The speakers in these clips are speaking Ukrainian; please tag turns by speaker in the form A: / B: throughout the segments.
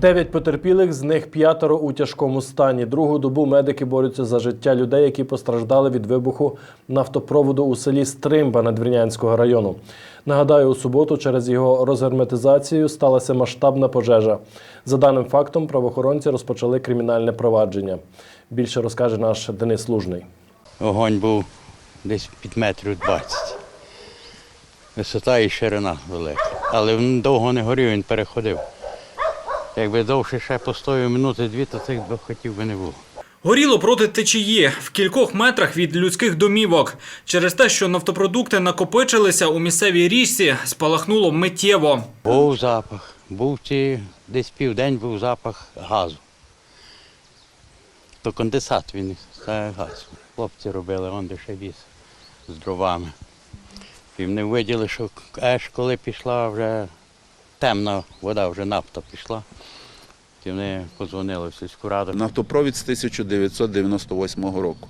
A: Дев'ять потерпілих, з них п'ятеро у тяжкому стані. Другу добу медики борються за життя людей, які постраждали від вибуху нафтопроводу у селі Стримба Надвірнянського району. Нагадаю, у суботу через його розгерметизацію сталася масштабна пожежа. За даним фактом, правоохоронці розпочали кримінальне провадження. Більше розкаже наш Денис Лужний.
B: Огонь був десь під метрів 20. Висота і ширина велика. Але він довго не горів, він переходив. Якби довше ще постояв минути-дві, то цих двох хотів би не було.
C: Горіло проти течії в кількох метрах від людських домівок. Через те, що нафтопродукти накопичилися у місцевій річці, спалахнуло миттєво.
B: Був запах, був ті, десь південь був запах газу. То конденсат він це газ. Хлопці робили, он де ще віз з дровами. І вони виділи, що аж коли пішла вже темна вода, вже нафта пішла. І вони подзвонили в сільську раду.
D: Нафтопровід з 1998 року.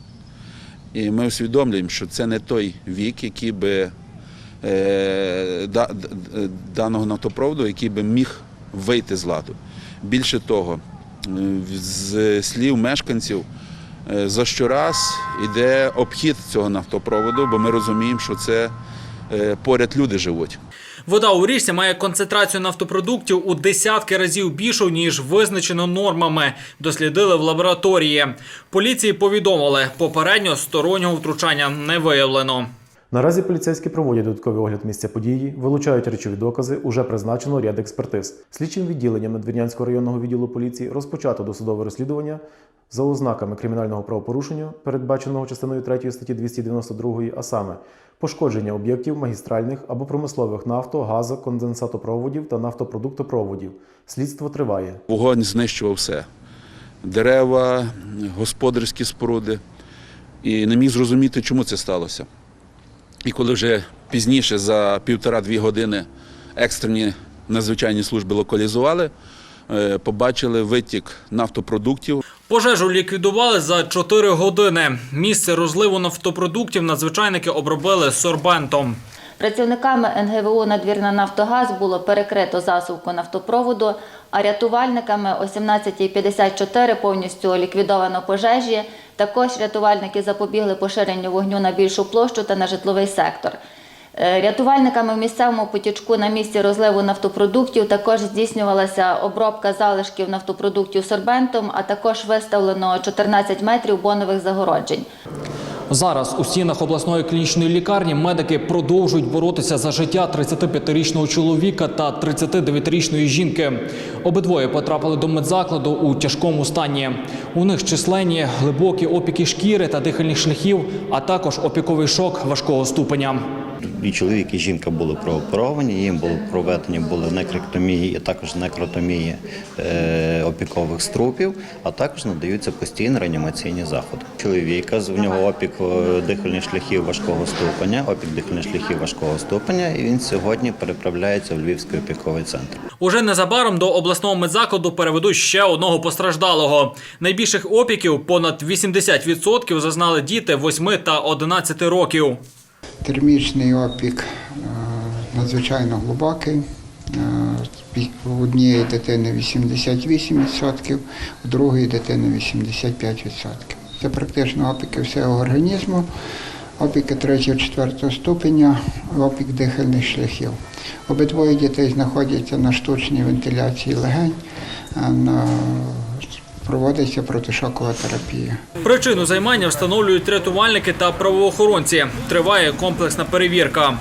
D: І ми усвідомлюємо, що це не той вік, який би е, да, даного нафтопроводу, який би міг вийти з ладу. Більше того, з слів мешканців е, за щораз йде обхід цього нафтопроводу, бо ми розуміємо, що це поряд люди живуть.
C: Вода у річці має концентрацію нафтопродуктів у десятки разів більшу, ніж визначено нормами. Дослідили в лабораторії. Поліції повідомили, попередньо стороннього втручання не виявлено.
E: Наразі поліцейські проводять додатковий огляд місця події, вилучають речові докази, уже призначено ряд експертиз. Слідчим відділенням Надвірнянського районного відділу поліції розпочато досудове розслідування за ознаками кримінального правопорушення, передбаченого частиною 3 статті 292, а саме пошкодження об'єктів магістральних або промислових нафто, газо, конденсатопроводів та нафтопродуктопроводів. Слідство триває.
D: Вогонь знищував все: дерева, господарські споруди. І не міг зрозуміти, чому це сталося. І коли вже пізніше, за півтора-дві години, екстрені надзвичайні служби локалізували, е, побачили витік нафтопродуктів.
C: Пожежу ліквідували за 4 години. Місце розливу нафтопродуктів надзвичайники обробили сорбентом.
F: Працівниками НГВУ «Надвірна Нафтогаз» було перекрито засувку нафтопроводу, а рятувальниками о 17.54 повністю ліквідовано пожежі. Також рятувальники запобігли поширенню вогню на більшу площу та на житловий сектор. Е, Рятувальниками в місцевому потічку на місці розливу нафтопродуктів також здійснювалася обробка залишків нафтопродуктів сорбентом, а також виставлено 14 метрів бонових загороджень.
C: Зараз у стінах обласної клінічної лікарні медики продовжують боротися за життя 35-річного чоловіка та 39-річної жінки. Обидвоє потрапили до медзакладу у тяжкому стані. У них численні глибокі опіки шкіри та дихальних шляхів, а також опіковий шок важкого ступеня.
G: І чоловік, і жінка були прооперовані, їм було проведені були некректомії, а також некротомії е, опікових струпів, а також надаються постійні реанімаційні заходи. Чоловіка в нього опік е, дихальних шляхів важкого ступеня, опік дихальних шляхів важкого ступеня, і він сьогодні переправляється в Львівський опіковий центр.
C: Уже незабаром до обласного медзакладу переведуть ще одного постраждалого. Найбільших опіків понад 80% зазнали діти 8 та 11 років.
H: Термічний опік е, надзвичайно глибокий. Е, У однієї дитини 88%, у другої дитини 85%. Це практично опіки всього організму, опіки 3-4 ступеня, опік дихальних шляхів. Обидвоє дітей знаходяться на штучній вентиляції легень, на проводиться протишокова терапія.
C: Причину займання встановлюють рятувальники та правоохоронці. Триває комплексна перевірка.